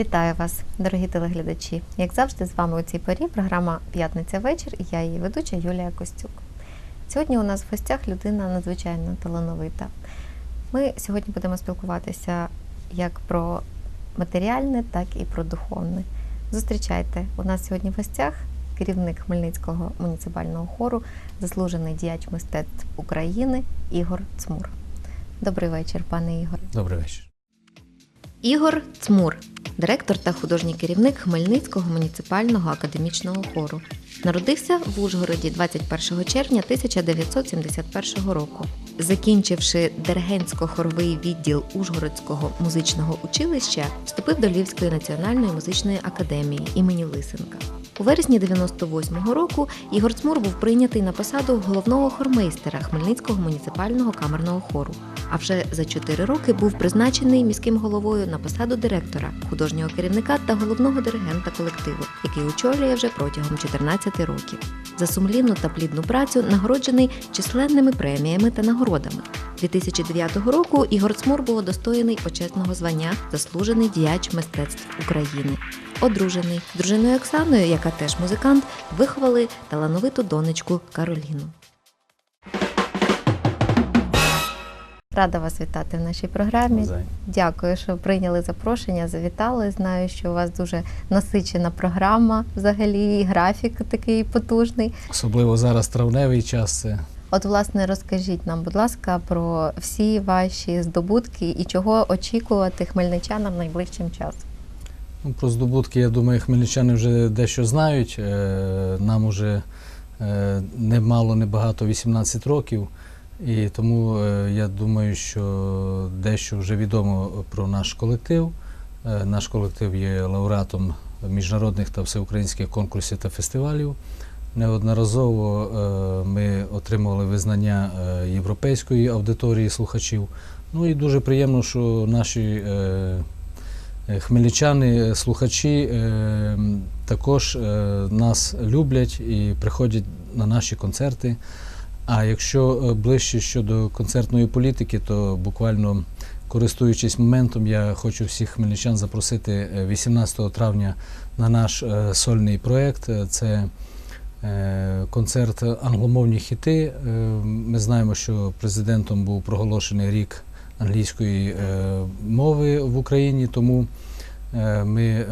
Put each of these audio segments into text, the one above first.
Вітаю вас, дорогі телеглядачі. Як завжди, з вами у цій порі програма П'ятниця вечір і я її ведуча Юлія Костюк. Сьогодні у нас в гостях людина надзвичайно талановита. Ми сьогодні будемо спілкуватися як про матеріальне, так і про духовне. Зустрічайте, у нас сьогодні в гостях керівник Хмельницького муніципального хору, заслужений діяч мистецтв України Ігор Цмур. Добрий вечір, пане Ігоре. Добрий вечір. Ігор Цмур, директор та художній керівник Хмельницького муніципального академічного хору. Народився в Ужгороді 21 червня 1971 року. Закінчивши Дергенсько-хоровий відділ Ужгородського музичного училища, вступив до Львівської національної музичної академії імені Лисенка. У вересні 98-го року Ігор Цмур був прийнятий на посаду головного хормейстера Хмельницького муніципального камерного хору. А вже за 4 роки був призначений міським головою на посаду директора, художнього керівника та головного диригента колективу, який очолює вже протягом 14 років. За сумлінну та плідну працю нагороджений численними преміями та нагородами. 2009 року Ігор Цмур був удостоєний почесного звання заслужений діяч мистецтв України. Одружений дружиною Оксаною, яка теж музикант, виховали талановиту донечку Кароліну. Рада вас вітати в нашій програмі. Дякую, що прийняли запрошення, завітали. Знаю, що у вас дуже насичена програма, взагалі, і графік такий потужний. Особливо зараз травневий час. От, власне, розкажіть нам, будь ласка, про всі ваші здобутки і чого очікувати хмельничанам найближчим часом. Ну, про здобутки, я думаю, хмельничани вже дещо знають. Е, Нам уже е, не багато 18 років. І тому е, я думаю, що дещо вже відомо про наш колектив. Наш колектив є лауреатом міжнародних та всеукраїнських конкурсів та фестивалів. Неодноразово ми отримували визнання європейської аудиторії слухачів. Ну і дуже приємно, що наші хмельничани, е, слухачі е, також е, нас люблять і приходять на наші концерти. А якщо е, ближче щодо концертної політики, то буквально користуючись моментом, я хочу всіх хмельничан запросити е, 18 травня на наш е, сольний проєкт. Е, Це е, концерт англомовні хіти. Е, Ми знаємо, що президентом був проголошений рік англійської е, мови в Україні, тому е, ми е,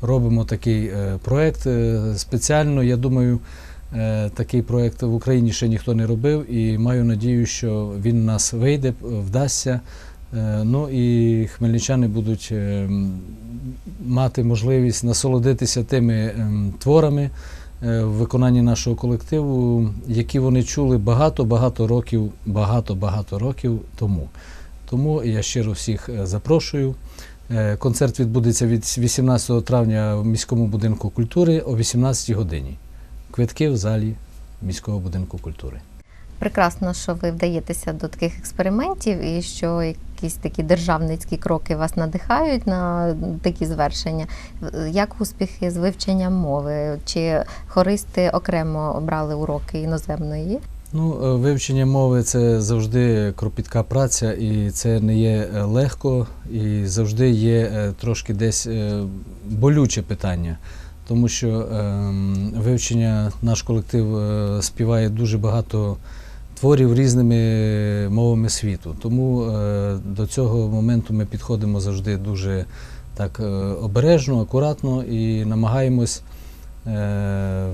робимо такий проєкт спеціально. Я думаю, такий проєкт в Україні ще ніхто не робив, і маю надію, що він у нас вийде, вдасться. Ну і хмельничани будуть е, мати можливість насолодитися тими ем, творами в виконанні нашого колективу, які вони чули багато-багато років, багато-багато років тому. Тому я щиро всіх е, запрошую. Е, Концерт відбудеться від 18 травня в міському будинку культури о 18 годині. Квитки в залі міського будинку культури. Прекрасно, що ви вдаєтеся до таких експериментів і що якісь такі державницькі кроки вас надихають на такі звершення. Як успіхи з вивченням мови? Чи хористи окремо брали уроки іноземної? Ну, е, вивчення мови це завжди кропітка праця, і це не є е, легко, і завжди є е, трошки десь болюче питання. Тому що ем, вивчення наш колектив співає дуже багато творів різними мовами світу. Тому е, до цього моменту ми підходимо завжди дуже так е, обережно, акуратно і намагаємось е,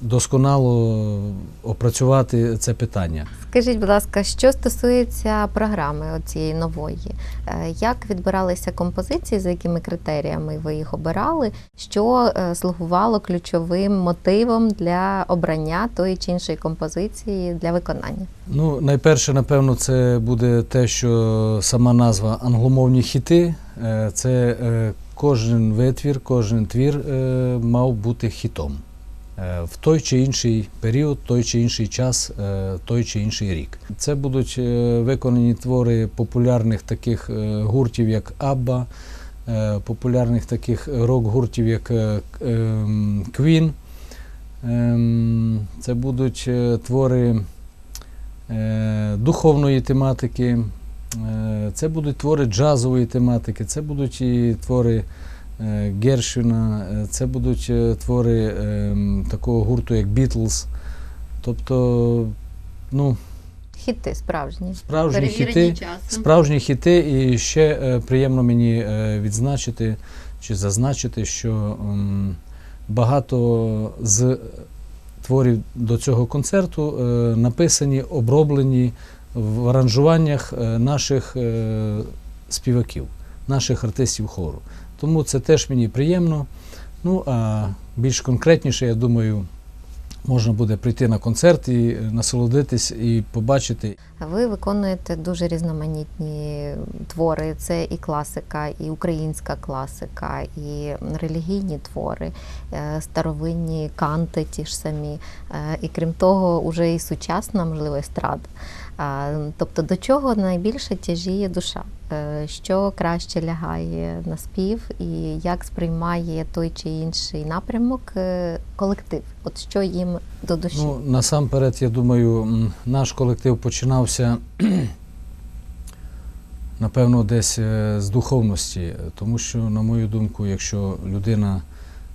досконало опрацювати це питання. Скажіть, будь ласка, що стосується програми цієї нової, е, як відбиралися композиції, за якими критеріями ви їх обирали? Що е, слугувало ключовим мотивом для обрання тої чи іншої композиції для виконання? Ну, найперше, напевно, це буде те, що сама назва англомовні хіти. Е, Це кожен витвір, кожен твір мав бути хітом. Е, В той чи інший період, той чи інший час, е, той чи інший рік. Це будуть е, виконані твори популярних таких гуртів, як Абба, популярних таких рок-гуртів, як е, к- ем. Ем, Це будуть твори духовної тематики, це будуть твори джазової тематики, це будуть і твори Гершвіна, е, це будуть е, твори е, такого гурту, як Бітлз. Тобто, ну, Хіти справжні. справжні Перевірені хіти. часом. Справжні хіти, і ще е, приємно мені е, відзначити чи зазначити, що багато з творів до цього концерту е, написані, оброблені в аранжуваннях е, наших е, співаків, наших артистів хору. Тому це теж мені приємно. Ну а більш конкретніше, я думаю, можна буде прийти на концерт і насолодитись і побачити Ви виконуєте дуже різноманітні твори. Це і класика, і українська класика, і релігійні твори, е, старовинні канти, ті ж самі. Е, І крім того, уже і сучасна, можливо, естрада. Тобто до чого найбільше тяжіє душа? Е, Що краще лягає на спів, і як сприймає той чи інший напрямок е, колектив? От що їм до душі? Ну, насамперед, я думаю, наш колектив починався, напевно, десь е, з духовності, тому що, на мою думку, якщо людина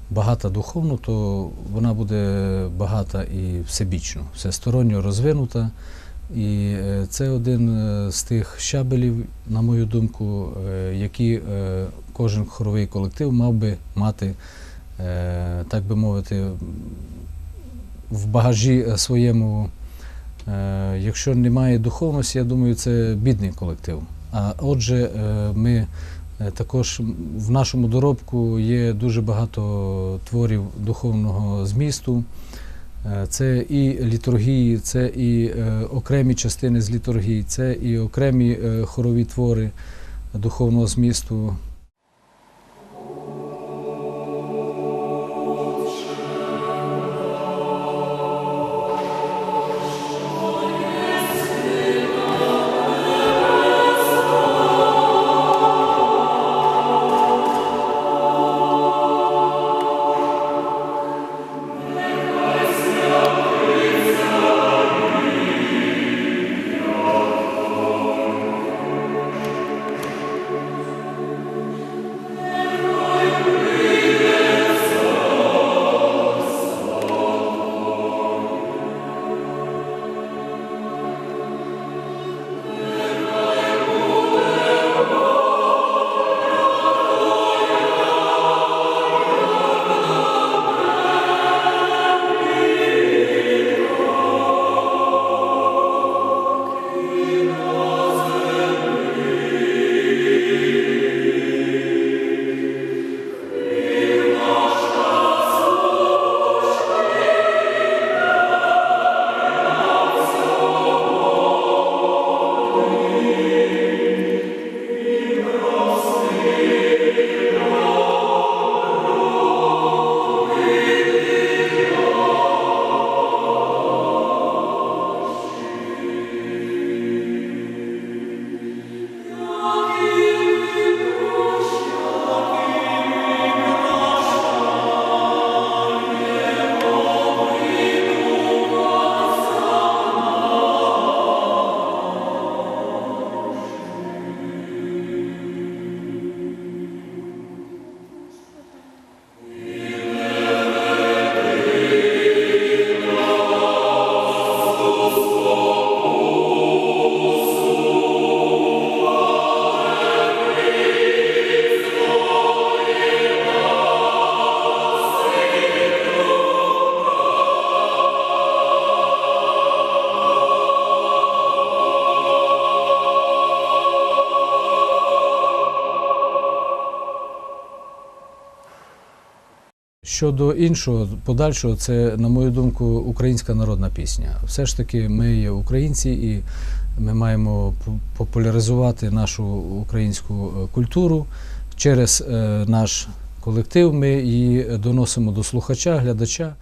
багата духовно, то вона буде багата і всебічно, всесторонньо розвинута. І е, це один е, з тих щабелів, на мою думку, е, які кожен хоровий колектив мав би мати, так би мовити, в багажі своєму. Якщо немає духовності, я думаю, це бідний колектив. А отже, ми також в нашому доробку є дуже багато творів духовного змісту. Е, Це і літургії, це і е, окремі частини з літургії, це і окремі е, хорові твори духовного змісту. Щодо іншого, подальшого, це, на мою думку, українська народна пісня. Все ж таки, ми є українці і ми маємо популяризувати нашу українську е, культуру через е, наш колектив. Ми її доносимо до слухача, глядача.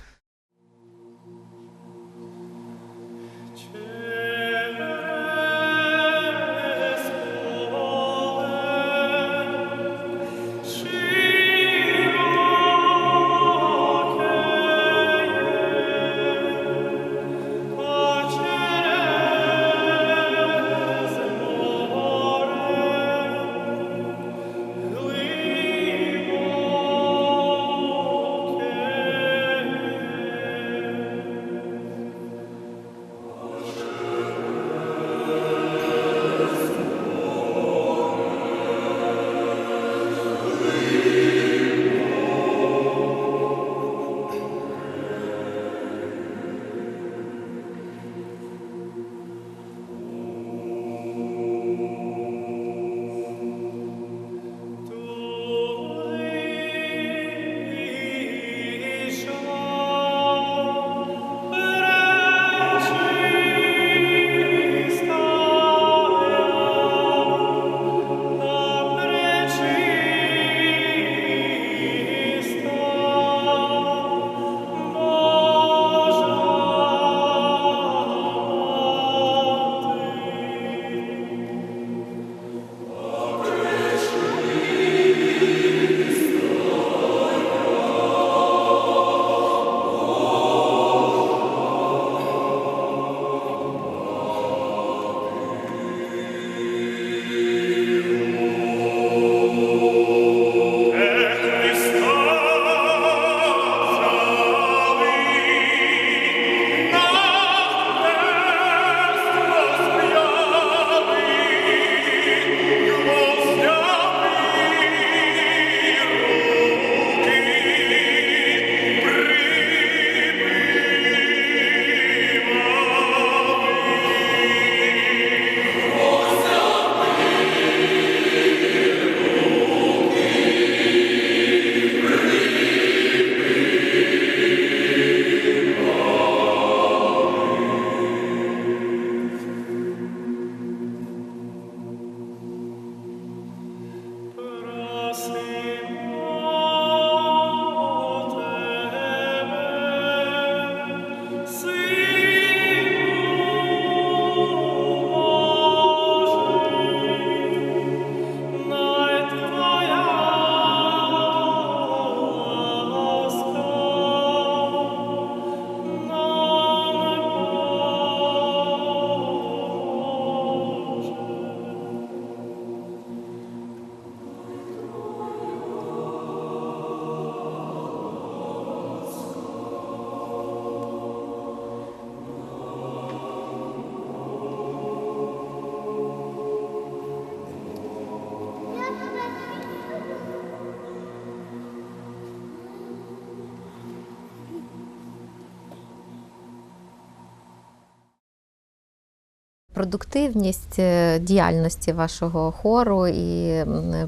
Продуктивність е, діяльності вашого хору і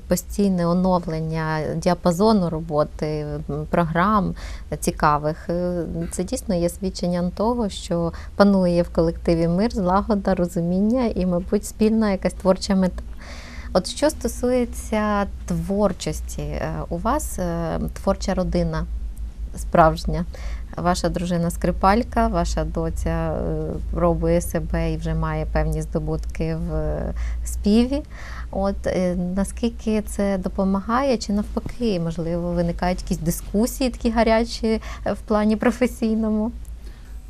постійне оновлення діапазону роботи, програм цікавих е, це дійсно є свідченням того, що панує в колективі мир, злагода, розуміння і, мабуть, спільна якась творча мета. От що стосується творчості, е, у вас творча родина справжня. Ваша дружина скрипалька, ваша доця е, пробує себе і вже має певні здобутки в е, співі. От е, наскільки це допомагає, чи навпаки, можливо, виникають якісь дискусії такі гарячі в плані професійному?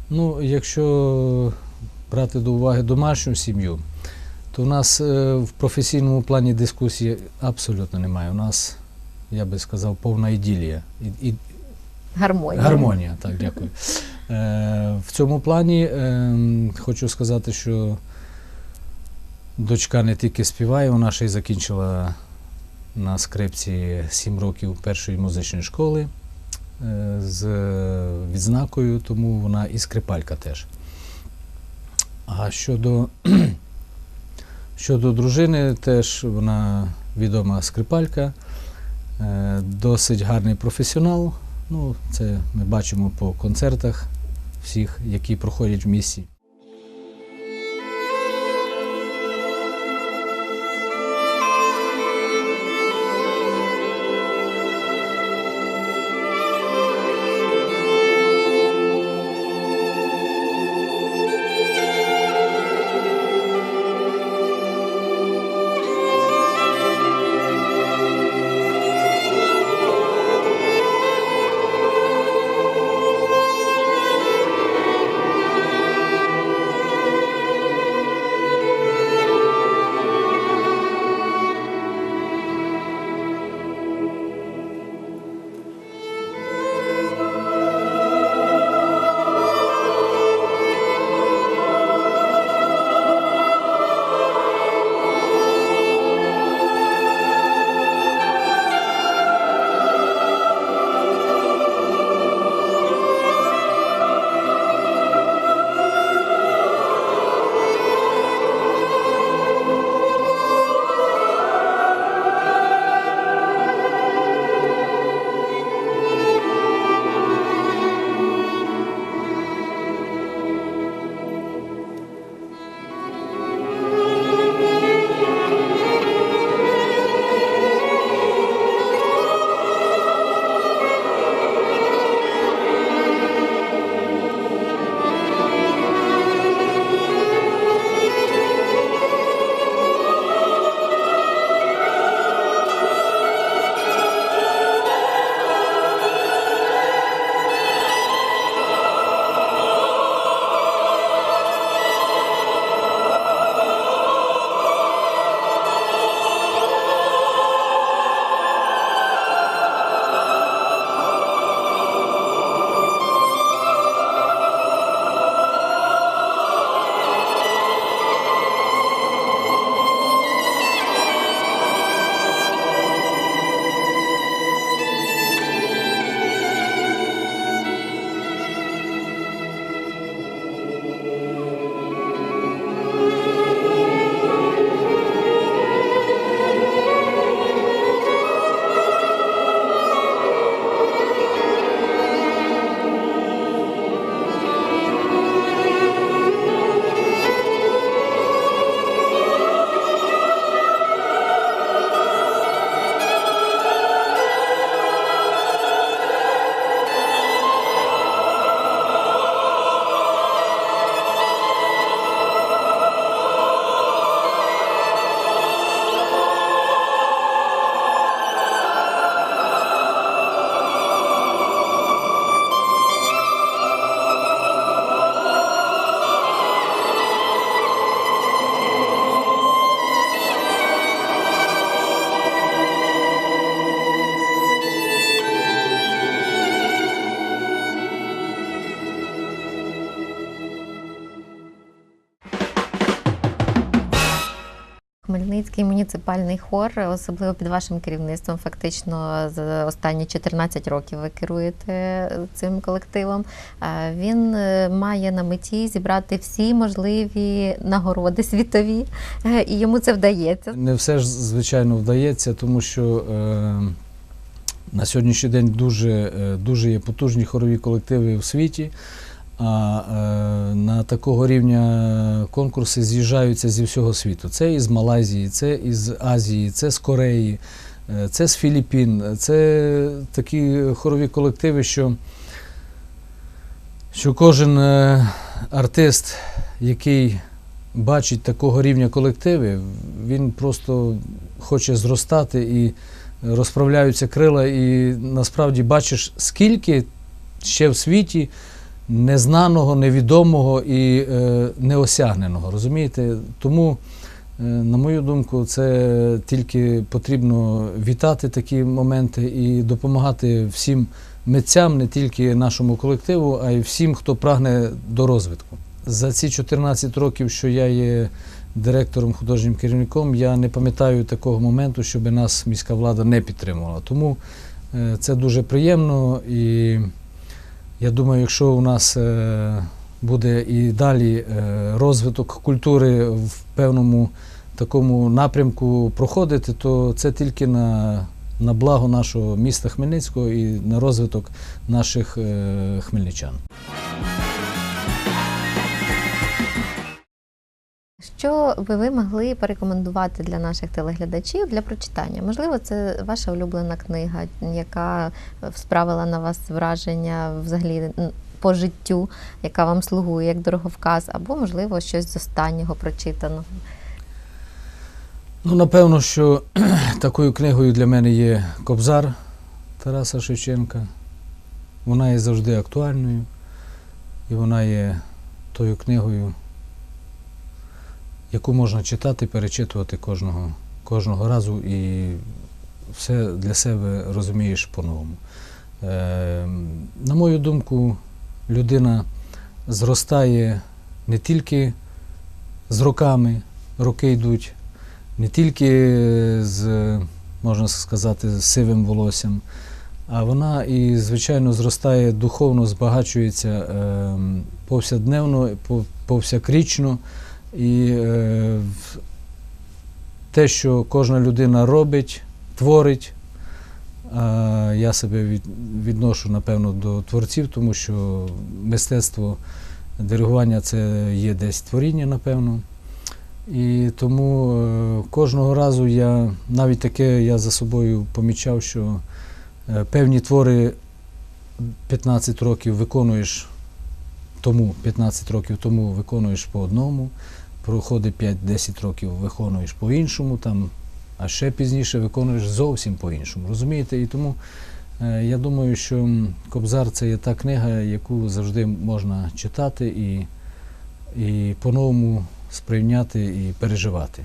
Ну, якщо брати до уваги домашню сім'ю, то в нас в професійному плані дискусії абсолютно немає. У нас, я би сказав, повна іділія. І, і, Гармонія. гармонія, так, дякую. Е, в цьому плані е, хочу сказати, що дочка не тільки співає, вона ще й закінчила на скрипці 7 років першої музичної школи е, з відзнакою, тому вона і скрипалька теж. А щодо, щодо дружини, теж вона відома скрипалька, е, досить гарний професіонал. Ну, це ми бачимо по концертах всіх, які проходять в місті. Муніципальний хор, особливо під вашим керівництвом, фактично з останні 14 років ви керуєте цим колективом. Е, Він е, має на меті зібрати всі можливі нагороди світові, е, і йому це вдається. Не все ж звичайно вдається, тому що на сьогоднішній день дуже, дуже є потужні хорові колективи в світі. А е, на такого рівня конкурси з'їжджаються зі всього світу. Це із Малайзії, це із Азії, це з Кореї, е, це з Філіппін. Це такі хорові колективи, що, що кожен е, артист, який бачить такого рівня колективи, він просто хоче зростати і розправляються крила, і насправді бачиш, скільки ще в світі незнаного, невідомого і е, неосягненого. Розумієте? Тому, е, на мою думку, це тільки потрібно вітати такі моменти і допомагати всім митцям, не тільки нашому колективу, а й всім, хто прагне до розвитку. За ці 14 років, що я є директором, художнім керівником, я не пам'ятаю такого моменту, щоб нас міська влада не підтримувала. Тому е, це дуже приємно і я думаю, якщо у нас е, буде і далі е, розвиток культури в певному такому напрямку проходити, то це тільки на, на благо нашого міста Хмельницького і на розвиток наших е, хмельничан. Що би ви могли порекомендувати для наших телеглядачів для прочитання? Можливо, це ваша улюблена книга, яка справила на вас враження взагалі по життю, яка вам слугує як дороговказ, або, можливо, щось з останнього прочитаного. Ну, напевно, що такою книгою для мене є Кобзар Тараса Шевченка. Вона є завжди актуальною, і вона є тою книгою, яку можна читати, перечитувати кожного, кожного разу і все для себе розумієш по-новому. Е, на мою думку, людина зростає не тільки з роками, роки йдуть, не тільки з, можна сказати, з сивим волоссям, а вона і, звичайно, зростає духовно, збагачується е, повсякдневно, пов- повсякрічно. І е, те, що кожна людина робить, творить, а я себе від, відношу, напевно, до творців, тому що мистецтво диригування це є десь творіння, напевно. І тому е, кожного разу я навіть таке я за собою помічав, що е, певні твори 15 років виконуєш тому, 15 років тому виконуєш по одному, проходить 5-10 років виконуєш по іншому, там, а ще пізніше виконуєш зовсім по іншому. Розумієте? І тому е, я думаю, що Кобзар це є та книга, яку завжди можна читати і, і по-новому сприйняти і переживати.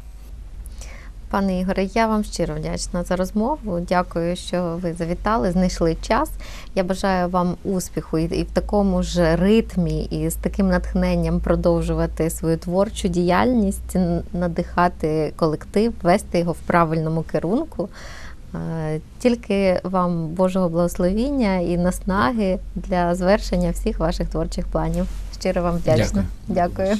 Пане Ігоре, я вам щиро вдячна за розмову. Дякую, що ви завітали, знайшли час. Я бажаю вам успіху і, в такому ж ритмі, і з таким натхненням продовжувати свою творчу діяльність, надихати колектив, вести його в правильному керунку. Е, Тільки вам Божого благословіння і наснаги для звершення всіх ваших творчих планів. Щиро вам вдячна. Дякую.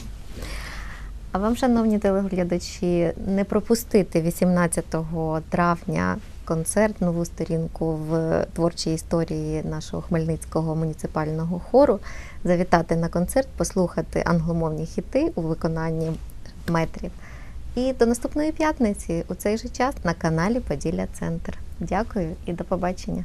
А вам, шановні телеглядачі, не пропустити 18 травня концерт, нову сторінку в творчій історії нашого Хмельницького муніципального хору. Завітати на концерт, послухати англомовні хіти у виконанні метрів. І до наступної п'ятниці у цей же час на каналі Поділля Центр. Дякую і до побачення.